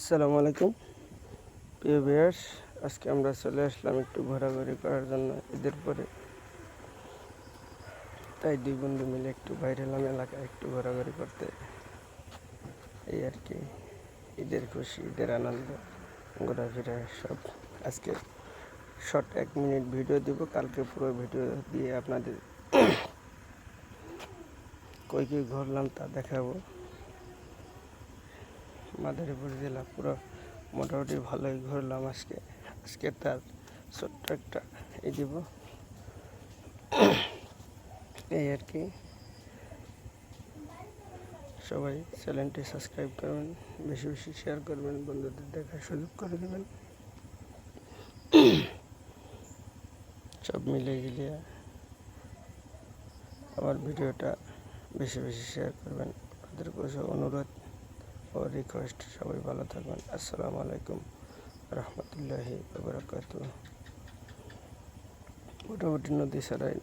আসসালামু আলাইকুম। প্রিয় ভিউয়ার্স, আজকে আমরা চলে আসলাম একটু ঘোরাঘুরি করার জন্য ঈদের পরে। তাই দুই বন্ধু মিলে একটু বাইরে এলাম এলাকায় একটু ঘোরাঘুরি করতে। এই আর কি, ঈদের খুশি, ঈদের আনন্দ, ঘোরাফেরা সব। আজকে শর্ট এক মিনিট ভিডিও দিব, কালকে পুরো ভিডিও দিয়ে আপনাদের কই কই ঘুরলাম তা দেখাবো। মাদারীপুর জেলা পুরো মোটামুটি ভালোই ঘুরলাম আজকে আজকে তার ছোট্ট একটা এই দিব এই আর কি সবাই চ্যানেলটি সাবস্ক্রাইব করবেন বেশি বেশি শেয়ার করবেন বন্ধুদের দেখার সুযোগ করে দেবেন সব মিলে গিলিয়ে আমার ভিডিওটা বেশি বেশি শেয়ার করবেন আপনাদের কাছে অনুরোধ ও রিকোয়েস্ট সবাই ভালো থাকবেন। আসসালামু আলাইকুম রহমতুল্লাহি বাবরাকাতু মোটামুটি নদী ছাড়াই